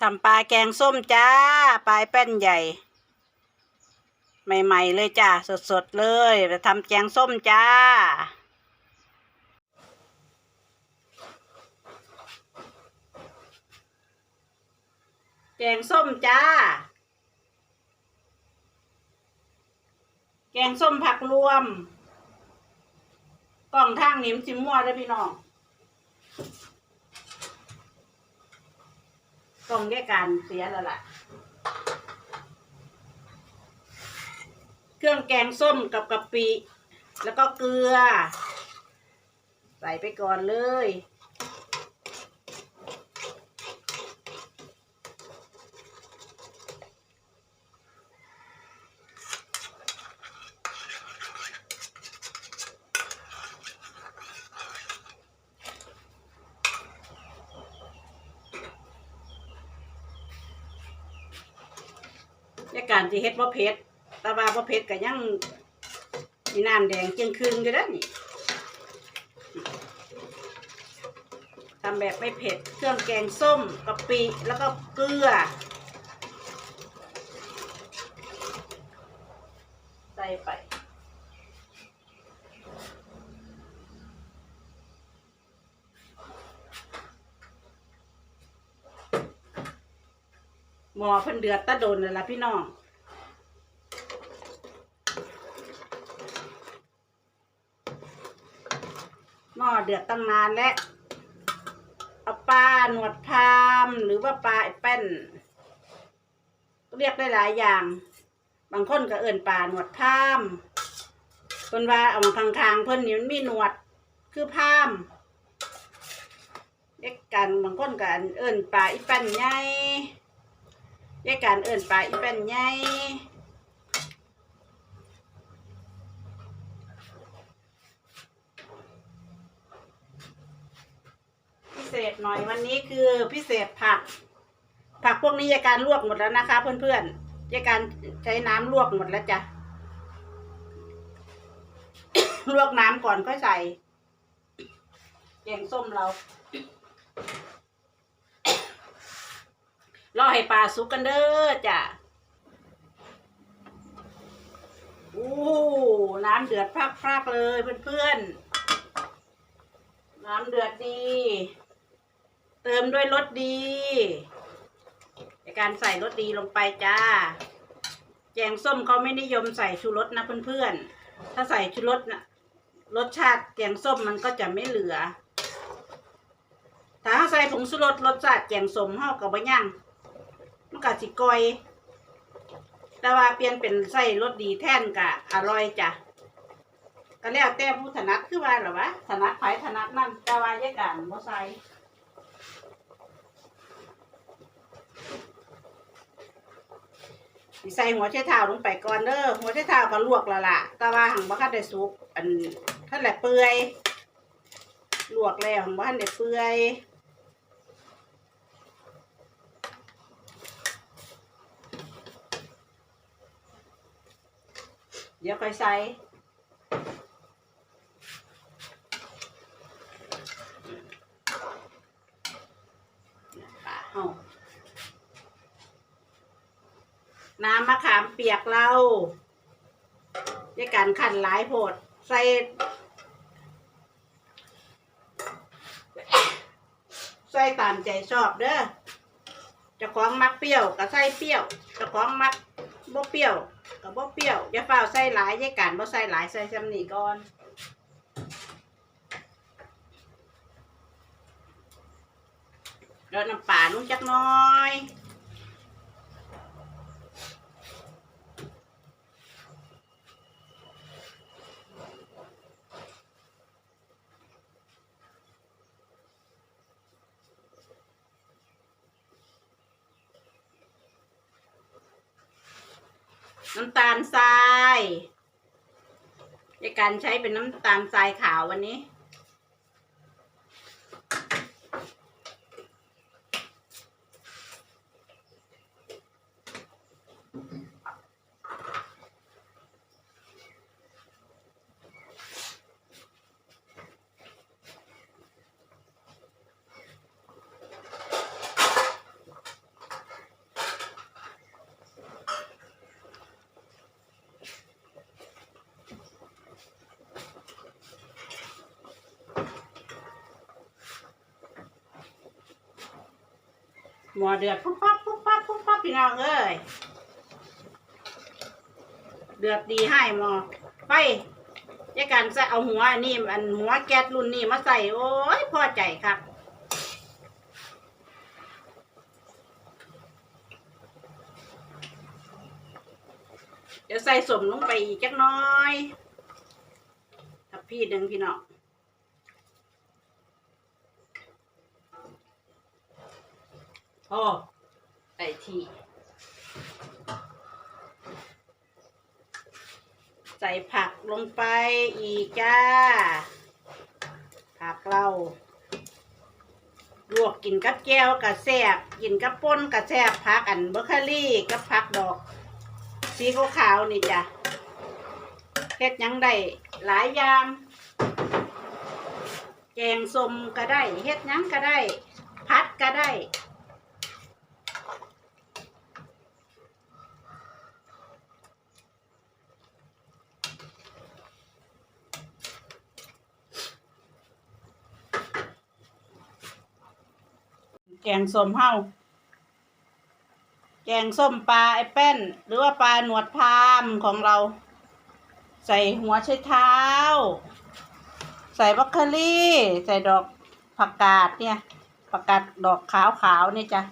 ทำปลาแกงส้มจ้า ปลายแป้นใหญ่ ใหม่ๆเลยจ้า สดๆเลยจะทำแกงส้มจ้า แกงส้มจ้า แกงส้มผักรวม กล่องทางนิ้มนสิมั่วเด้พี่น้อง ต้องแยกการเสียแล้วล่ะ เครื่องแกงส้มกับกะปิ แล้วก็เกลือ ใส่ไปก่อนเลย การที่เฮ็ดบ่เผ็ดแต่ว่าบ่เผ็ดก็ยังมีน้ำแดงจึงคืนอยู่เด้วนี่ทำแบบไม่เผ็ด เครื่องแกงส้มกะปิแล้วก็เกลือ ใส่ไป หมอเพิ่นเดือดตะโดนเลยล่ะพี่น้องหม้อเดือดตั้งนานแล้วเอาปลาหนวดพามหรือว่าปลาไอ้แป้น เรียกได้หลายอย่าง บางคนก็เอิ่นปลาหนวดพามเพิ่นว่าเอาข้างๆเพิ่นนี่มันมีหนวดคือพามเรียกกันบางคนก็เอิ่นปลาอีแป้นใหญ่ ยายการเอิ่นปลาอีเป็นไงพิเศษหน่อยวันนี้คือพิเศษผัก ผักพวกนี้ยายการลวกหมดแล้วนะคะ เพื่อนๆยายการใช้น้ำลวกหมดแล้วจ้ะลวกน้ำก่อนค่อยใส่แกงส้มเรา รอให้ปลาสุกกันเด้อจ้ะอู้น้ำเดือดพรากๆเลยเพื่อนๆ น้ำเดือดดี เติมด้วยรสดีในการใส่รสดีลงไปจ้า แกงส้มเขาไม่นิยมใส่ชูรสนะเพื่อนๆ ถ้าใส่ชูรสนะรสชาติแกงส้มมันก็จะไม่เหลือ ถ้าใส่ผงชูรสรสชาติแกงส้มเฮากับบย่าง มันก็สิกอย แต่ว่าเปลี่ยนเป็นไส้รสดีแท่นกะอร่อยจ้ะก็แล้วแต่ผู้ถนัดคือว่าหรอวะถนัดไผถนัดนั่นแต่ว่าแยกกันบ่ใส่ใส่หัวไชเท้าลงไปก่อนเด้อหัวไชเท้าก็ลวกแล้วล่ะ แต่ว่าหังบ่คันได้สุก อันท่านแหละเปื่อยลวกแล้วหังบ่คันได้เปื่อย เดี๋ยวค่อยใส่ปลาเฮาน้ำมะขามเปียกเราด้วยการขันหลายโพด ใส่ใส่ตามใจชอบเด้อจะคล้องมักเปรี้ยวก็ใส่เปรี้ยวจะคล้องมักบ่เปรี้ยว ก็บ่เปรี้ยวอย่าเฝ้าใส่หลายย่าการบ่ใส่หลายใส่ซ้ำนี่ก่อนแล้วน้ำปลาลงจักน้อย น้ำตาลทรายในการใช้เป็นน้ำตาลทรายขาววันนี้ หมอเดือดปุ๊บปั๊บปุ๊บปั๊บปุ๊บปั๊บพี่น้องเอ้ยเดือดดีให้หมอไปยายการจะเอาหัวอันนี่อันหัวแก๊สรุ่นนี้มาใส่โอ้ยพอใจครับเดี๋ยวใส่สมลงไปอีกจักน้อยทับพี่หนึ่งพี่น้อง โอ้ใส่ทีใส่ผักลงไปอีกจ้า ผักเราลวกกินกับแก้วกับแซบกินกับป่นกับแซบผักอันเบอร์คารี่กับผักดอก สีขาวๆนี่จ้ะเฮ็ดยังได้หลายอย่าง แกงส้มก็ได้เฮ็ดยังก็ได้ พัดก็ได้ แกงส้มเฮาแกงส้มปลาไอแป้น หรือว่าปลาหนวดพามของเรา ใส่หัวไชเท้า ใส่บัคเคอรี่ ใส่ดอกผักกาดเนี่ยผักกาดดอกขาวขาวๆนี่จ้ะ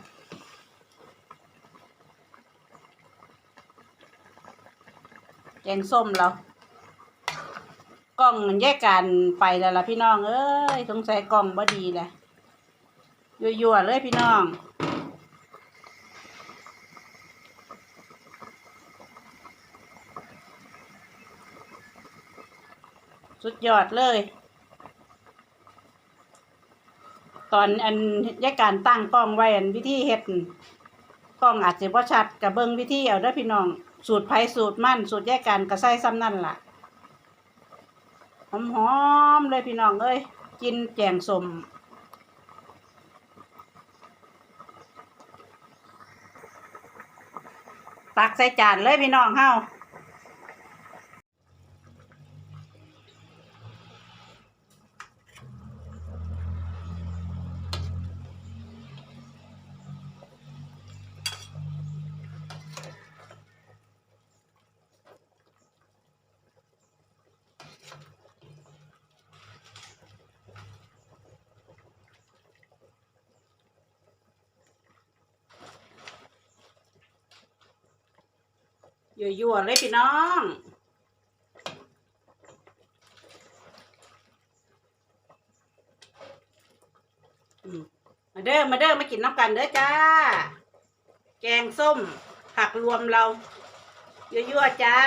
แกงส้มเรากล้องมันแยกกันไปแล้วล่ะพี่น้อง เอ้ยสงสัยกล้องบ่ดีแหละ ยั่วๆเลยพี่น้องสุดยอดเลย ตอนอันยายการตั้งกล้องไว้อันวิธีเฮ็ดกล้องอาจจะบ่ชัดกับเบิ่งวิธีเอาเด้พี่น้อง สูตรไผสูตรมั่นสูตรยายการก็ใส่ซ้ำนั่นล่ะหอมๆเลยพี่น้องเอ้ยกินแกงสม ตักใส่จานเลยพี่น้องเฮา ยั่วๆเลยพี่น้องมมาเด้อมาเด้อมากินน้ำกันเด้อจ้า แกงส้มผักรวมเรายั่วๆจ้า